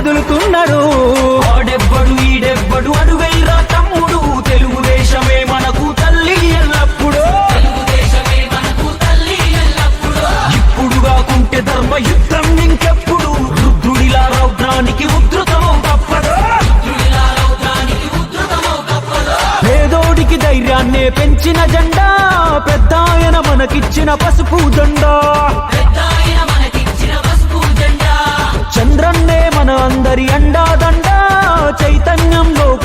కదులుతున్నారు వాడెవ్వడు ఈడెవ్వడు అడుగైరా తమ్ముడు. తెలుగుదేశమే మనకు తల్లి ఎల్లప్పుడు. ఇప్పుడు కాకుంటే ధర్మ యుద్ధం ఇంకెప్పుడు? రుద్రుడిలా రౌద్రానికి ఉధృతమం తప్పదు. పేదోడికి ధైర్యాన్నే పెంచిన జెండా. పెద్దాయన మనకిచ్చిన పసుపు జెండా.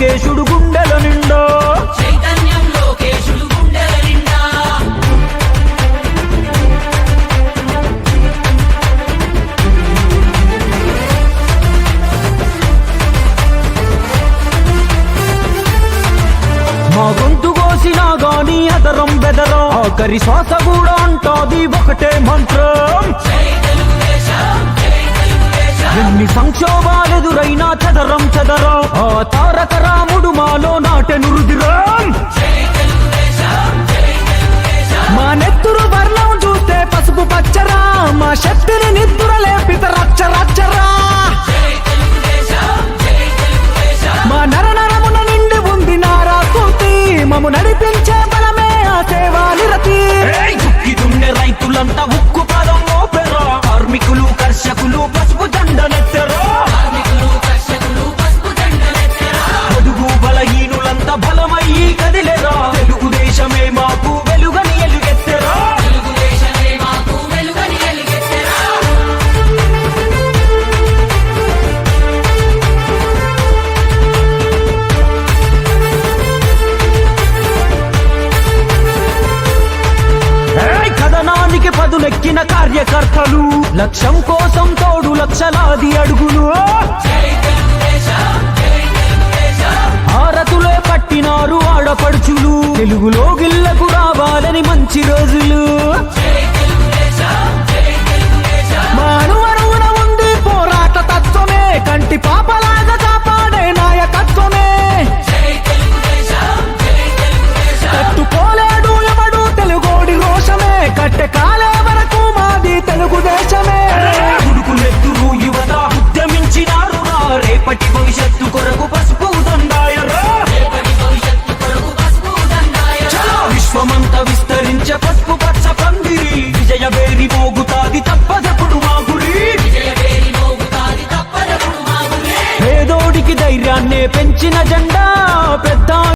లోకేశుడు గుండెల నిండా. మా గొంతు కోసినా గాని అదరం బెదరం. ఆఖరి శ్వాస కూడా అంటాది ఒకటే మంత్రం. ఎన్ని సంక్షోభాలెదురైనా చదరం చదరం. ఆ తారక రాముడు మాలో నాటెను రుదిరం మా నెత్తురు వర్ణం చూస్తే పసుపు పచ్చరా మా శక్తిని నిద్ర లేపిత రచ్చ రచ్చరా మా నర నరమున నిండి ఉంది నారా కూతి మము నడిపించే కదిలేరా? తెలుగుదేశమే మాకు వెలుగని ఎలుగెత్తరా! కథనానికి పదులెక్కిన కార్యకర్తలు లక్ష్యం కోసం తోడు లక్షలాది అడుగులు. తెలుగులో రావాలని మంచి రోజులు. మానవరువున ఉంది పోరాట తత్వమే. కంటి పాపలాగా కాపాడే నాయకత్వమే. తట్టుకోలేడు ఎవడు తెలుగోడి రోషమే. కట్టె కాలే వరకు మాది తెలుగుదేశమే. ఉడుకులెత్తురు యువత ఉద్యమించినారు రేపటి భవిష్యత్తు కొరకు పసుపు దండా విశ్వమంతా విస్తరించే పసుపు పచ్చ పందిరి. విజయ వేరి మోగుతాది తప్పదప్పుడు మా గురి పేదోడికి ధైర్యాన్నే పెంచిన జెండా. పెద్ద